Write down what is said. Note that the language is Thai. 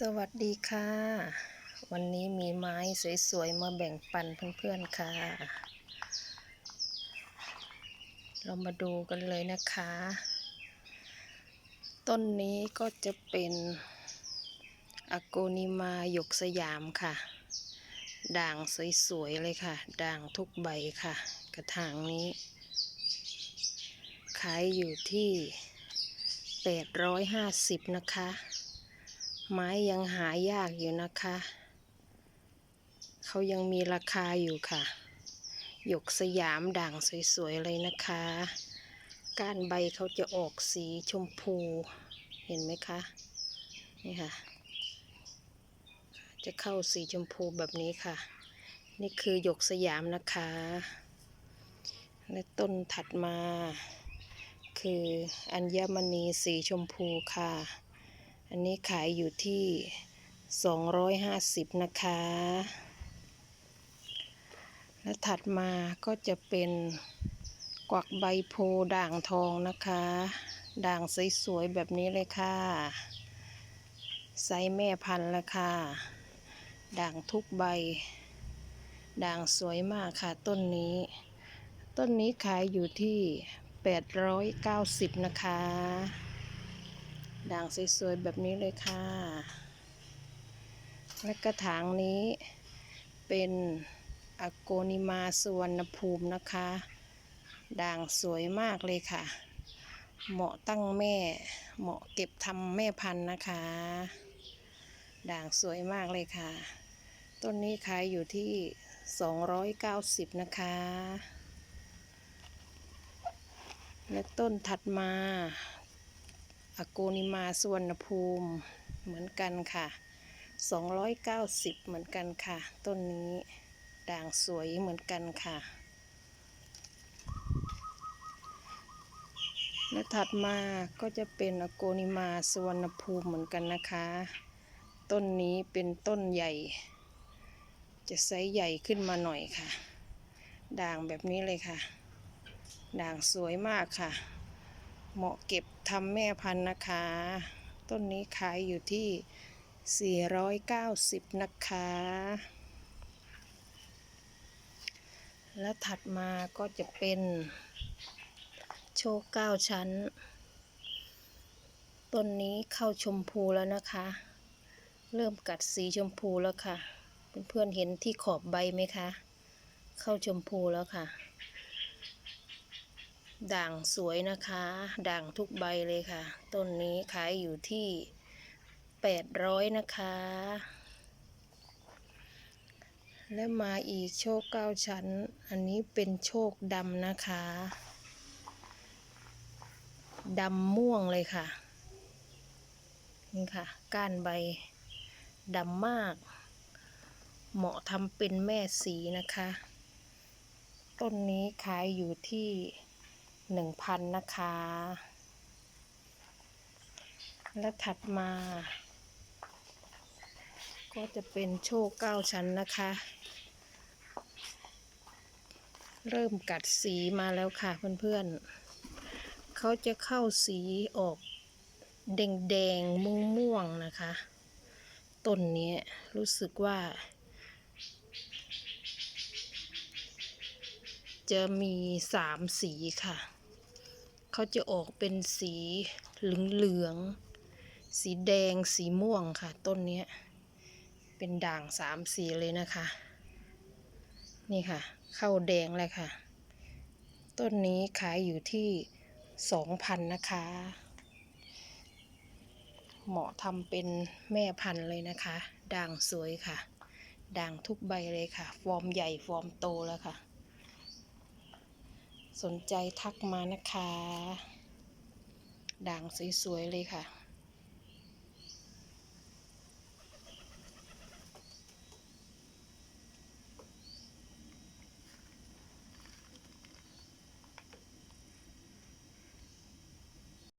สวัสดีค่ะ วันนี้มีไม้สวยๆ มาแบ่งปันเพื่อนๆค่ะ เรามาดูกันเลยนะคะ ต้นนี้ก็จะเป็นอโกนิมาหยกสยามค่ะ ด่างสวยๆ เลยค่ะ ด่างทุกใบค่ะ กระถางนี้ขายอยู่ที่ 850 นะคะ ไม้ยังหายากอยู่นะคะ เขายังมีราคาอยู่ค่ะ หยกสยามด่างสวย ๆ เลยนะคะ ก้านใบเขาจะออกสีชมพู เห็นไหมคะ นี่ค่ะ จะเข้าสีชมพูแบบนี้ค่ะ นี่คือหยกสยามนะคะ และต้นถัดมา คืออัญมณีสีชมพูค่ะ อันนี้ขายอยู่ที่ 250 นะคะ และถัดมาก็จะเป็นกวักใบโพด่างทองนะคะ ด่างสวยๆแบบนี้เลยค่ะไซส์แม่พันธุ์ละค่ะ ด่างทุกใบ ด่างสวยมากค่ะต้นนี้ ต้นนี้ขายอยู่ที่ 890 นะคะ ด่างสวยๆแบบนี้เลยค่ะ และกระถางนี้เป็นอโกนิมาสวรรณภูมินะคะ ด่างสวยมากเลยค่ะ เหมาะตั้งแม่ เหมาะเก็บทำแม่พันธุ์นะคะ ด่างสวยมากเลยค่ะ ต้นนี้ขายอยู่ที่ 290 นะคะและต้นถัดมา อโกนิมาสวนภูมิเหมือนกันค่ะ 290 เหมือนกันค่ะ ต้นนี้ด่างสวยเหมือนกันค่ะ และถัดมาก็จะเป็นอโกนิมาสวนภูมิเหมือนกันนะคะ ต้นนี้เป็นต้นใหญ่ จะไซส์ใหญ่ขึ้นมาหน่อยค่ะ ด่างแบบนี้เลยค่ะ ด่างสวยมากค่ะ เหมาะเก็บทำแม่พันธุ์นะคะ ต้นนี้ขายอยู่ที่ 490 นะคะ และถัดมาก็จะเป็นโชคเก้าชั้น ต้นนี้เข้าชมพูแล้วนะคะ เริ่มกัดสีชมพูแล้วค่ะ เพื่อนๆเห็นที่ขอบใบไหมคะ เข้าชมพูแล้วค่ะ ด่างสวยนะคะ ด่างทุกใบเลยค่ะ ต้นนี้ขายอยู่ที่800นะคะ และมาอีกโชคเก้าชั้น อันนี้เป็นโชคดำนะคะดำม่วงเลยค่ะ นี่ค่ะ ก้านใบดำมาก เหมาะทำเป็นแม่สีนะคะ ต้นนี้ขายอยู่ที่ หนึ่งพันนะคะ และถัดมา ก็จะเป็นโชคเก้าชั้นนะคะ เริ่มกัดสีมาแล้วค่ะเพื่อนๆ เขาจะเข้าสีออกแดงๆ ม่วงๆ นะคะต้นนี้รู้สึกว่า จะมีสามสีค่ะ เขาจะออกเป็นสีเหลืองๆสีแดงสีม่วงค่ะ ต้นนี้เป็นด่างสามสีเลยนะคะ นี่ค่ะ เข้าแดงเลยค่ะ ต้นนี้ขายอยู่ที่สองพันนะคะ เหมาะทำเป็นแม่พันธุ์เลยนะคะ ด่างสวยค่ะ ด่างทุกใบเลยค่ะ ฟอร์มใหญ่ฟอร์มโตแล้วค่ะ สนใจทักมานะคะ ด่างสวยๆเลยค่ะ